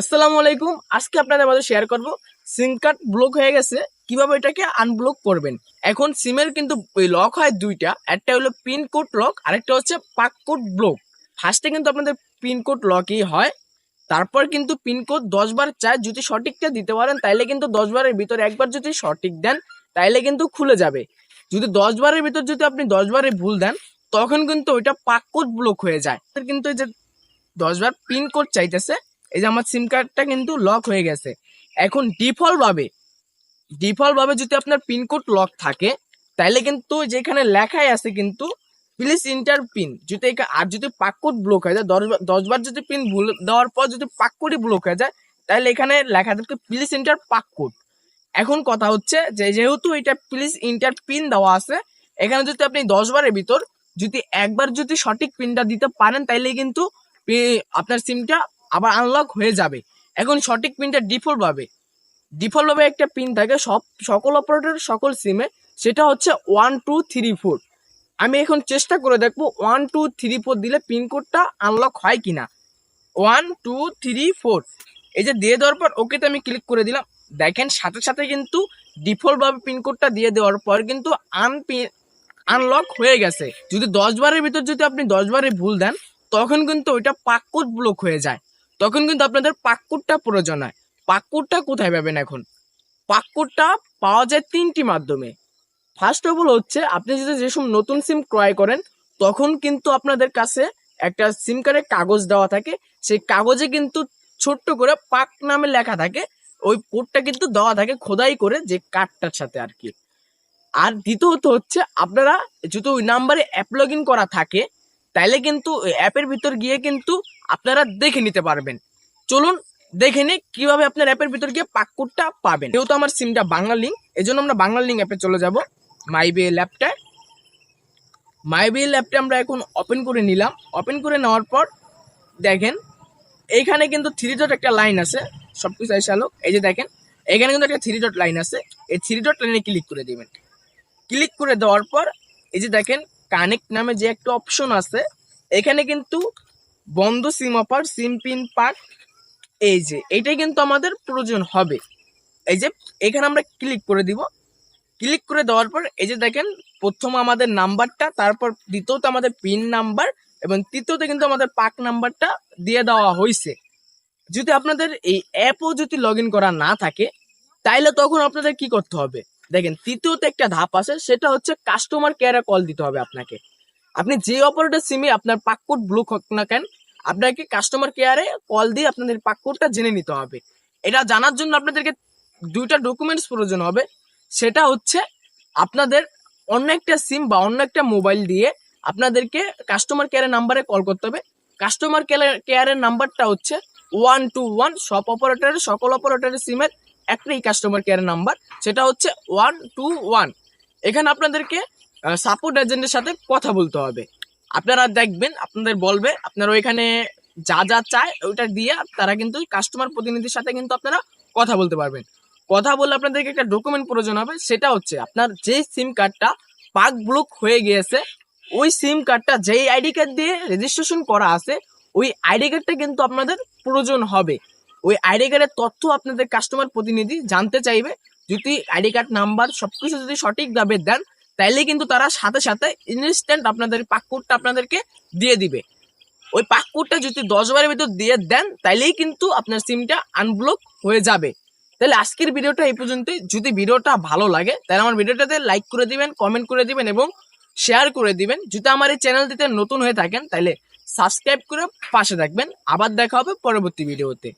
আসসালামু আলাইকুম। আজকে আপনাদের মাঝে শেয়ার করব। সিম কার্ড ব্লক হয়ে গেছে। কীভাবে এটাকে আনব্লক করবেন? এখন সিমের কিন্তু লক হয় দুইটা। একটা হলো পিন কোড লক আরেকটা হচ্ছে পাক কোড ব্লক ফার্স্টে কিন্তু আপনাদের পিন কোড লকই হয়। তারপর কিন্তু পিন কোড দশ বার চায়। যদি সঠিকটা দিতে পারেন, তাইলে কিন্তু দশ বারের ভিতরে একবার যদি সঠিক দেন, তাইলে কিন্তু খুলে যাবে। যদি দশ বারের ভিতর যদি আপনি দশ বারে ভুল দেন, তখন কিন্তু ওইটা পাক কোড ব্লক হয়ে যায়। কিন্তু যে দশ বার পিন কোড চাইতেছে এই যে আমার সিম কার্ডটা কিন্তু লক হয়ে গেছে। এখন ডিফল্ট ভাবে ডিফল্ট ভাবে যদি আপনার পিনকোড লক থাকে তাহলে কিন্তু যেখানে লেখাই আছে কিন্তু প্লিজ ইন্টার পিন যদি আর যদি পাককোড ব্লক হয়ে যায়, দশ বার- দশ বার যদি পিন ভুল, দেওয়ার পর যদি পাককোডই ব্লক হয়ে যায় তাহলে এখানে লেখা থাকবে প্লিজ ইন্টার পাককোড এখন কথা হচ্ছে যে, যেহেতু এটা প্লিজ ইন্টার পিন দেওয়া আছে, এখানে যদি আপনি দশ বারের ভিতর যদি একবার যদি সঠিক পিনটা দিতে পারেন, তাইলে কিন্তু আপনার সিমটা আবার আনলক হয়ে যাবে। এখন সঠিক পিনটা ডিফল্ট ভাবে। ডিফল্ট ভাবে একটা পিন থাকে, সব, সকল অপারেটর সকল সিমে সেটা হচ্ছে ওয়ান টু থ্রি ফোর আমি এখন চেষ্টা করে দেখব ওয়ান টু থ্রি ফোর দিলে পিনকোডটা আনলক হয় কি না ওয়ান টু থ্রি ফোর এই যে দিয়ে দেওয়ার পর ওকেতে আমি ক্লিক করে দিলাম। দেখেন সাথে সাথে কিন্তু ডিফল্টভাবে পিনকোডটা দিয়ে দেওয়ার পর কিন্তু আনপিন আনলক হয়ে গেছে। যদি দশ বারের ভিতর যদি আপনি দশ বারে ভুল দেন, তখন কিন্তু ওইটা পাককোড ব্লক হয়ে যায়। তখন কিন্তু আপনাদের পাককোডটা প্রয়োজন হয়। পাককোডটা কোথায় পাবেন এখন? পাককোডটা পাওয়া যায় তিনটি মাধ্যমে। ফার্স্ট অফ অল হচ্ছে, আপনি যদি যেসব নতুন সিম ক্রয় করেন, তখন কিন্তু আপনাদের কাছে একটা সিম কার্ডের কাগজ দেওয়া থাকে। সেই কাগজে কিন্তু ছোট্ট করে পাক নামে লেখা থাকে। ওই কোডটা কিন্তু দেওয়া থাকে খোদাই করে যে কার্ডটার সাথে আর কি। আর দ্বিতীয়ত হচ্ছে, আপনারা যদি ওই নাম্বারে অ্যাপ লগ ইন করা থাকে তাইলে কিন্তু অ্যাপের ভিতর গিয়ে কিন্তু আপনারা দেখে নিতে পারবেন। চলুন দেখে নিই কীভাবে আপনার অ্যাপের ভিতর গিয়ে পাককোডটা পাবেন। যেহেতু আমার সিমটা বাংলা লিঙ্ক এই জন্য আমরা বাংলা লিঙ্ক অ্যাপে চলে যাব। মাই বে ল্যাপটা মাই বে ল্যাপটা আমরা এখন ওপেন করে নিলাম। ওপেন করে নেওয়ার পর দেখেন, এইখানে কিন্তু থ্রি ডট একটা লাইন আছে। সব কিছু আলো এই যে দেখেন, এখানে কিন্তু একটা থ্রি ডট লাইন আছে। এই থ্রি ডট লাইনে ক্লিক করে দেবেন। ক্লিক করে দেওয়ার পর এই যে দেখেন কানেক্ট নামে যে একটা অপশন আছে, এখানে কিন্তু বন্ধ সিম অফার, সিম পিন পাক এই যে, এটাই কিন্তু আমাদের প্রয়োজন হবে। এই যে, এখানে আমরা ক্লিক করে দিব। ক্লিক করে দেওয়ার পর, এই যে দেখেন, প্রথম আমাদের নাম্বারটা, তারপর দ্বিতীয়ত আমাদের পিন নাম্বার এবং তৃতীয়তে কিন্তু আমাদের পাক নাম্বারটা দিয়ে দেওয়া হয়েছে যদি আপনাদের এই অ্যাপও যদি লগ করা না থাকে, তাইলে তখন আপনাদের কি করতে হবে? দেখেন, তৃতীয়তে একটা ধাপ আছে, সেটা হচ্ছে কাস্টমার কেয়ারে কল দিতে হবে আপনাকে। আপনি যে অপারেটর সিমে আপনার পাককোড ব্লক হোক না কেন, আপনাকে কাস্টমার কেয়ারে কল দিয়ে আপনাদের পাককোডটা জেনে নিতে হবে। এটা জানার জন্য আপনাদেরকে দুইটা ডকুমেন্টস প্রয়োজন হবে। সেটা হচ্ছে আপনাদের অন্য একটা সিম বা অন্য একটা মোবাইল দিয়ে আপনাদেরকে কাস্টমার কেয়ারের নাম্বারে কল করতে হবে। কাস্টমার কেয়ারের নাম্বারটা হচ্ছে ওয়ান টু ওয়ান সব অপারেটরের সকল অপারেটরের সিমের একটাই কাস্টমার কেয়ারের নাম্বার সেটা হচ্ছে ওয়ান টু ওয়ান এখানে আপনাদেরকে সাপোর্ট এজেন্টের সাথে কথা বলতে হবে। আপনারা দেখবেন, আপনাদের বলবে, আপনারা ওইখানে যা যা চায় ওইটা দিয়ে তারা কিন্তু কাস্টমার প্রতিনিধির সাথে কিন্তু আপনারা কথা বলতে পারবেন। কথা বলে আপনাদেরকে একটা ডকুমেন্ট প্রয়োজন হবে, সেটা হচ্ছে আপনার যে সিম কার্ডটা পাক ব্লক হয়ে গিয়েছে, ওই সিম কার্ডটা যেই আইডি কার্ড দিয়ে রেজিস্ট্রেশন করা আছে, ওই আইডি কার্ডটা কিন্তু আপনাদের প্রয়োজন হবে। ওই আইডি কার্ডের তথ্য আপনাদের কাস্টমার প্রতিনিধি জানতে চাইবে। যদি আইডি কার্ড নাম্বার সবকিছু যদি সঠিকভাবে দেন, তাইলে কিন্তু তারা সাথে সাথে ইনস্ট্যান্ট আপনাদের পাককোডটা আপনাদেরকে দিয়ে দিবে। ওই পাককোডটা যদি দশ বারের ভিতর দিয়ে দেন, তাইলেই কিন্তু আপনার সিমটা আনব্লক হয়ে যাবে। তাহলে আজকের ভিডিওটা এই পর্যন্তই। যদি ভিডিওটা ভালো লাগে তাহলে আমার ভিডিওটাতে লাইক করে দিবেন কমেন্ট করে দিবেন এবং শেয়ার করে দিবেন। যদি আমার এই চ্যানেলটিতে নতুন হয়ে থাকেন তাহলে সাবস্ক্রাইব করে পাশে থাকবেন। আবার দেখা হবে পরবর্তী ভিডিওতে।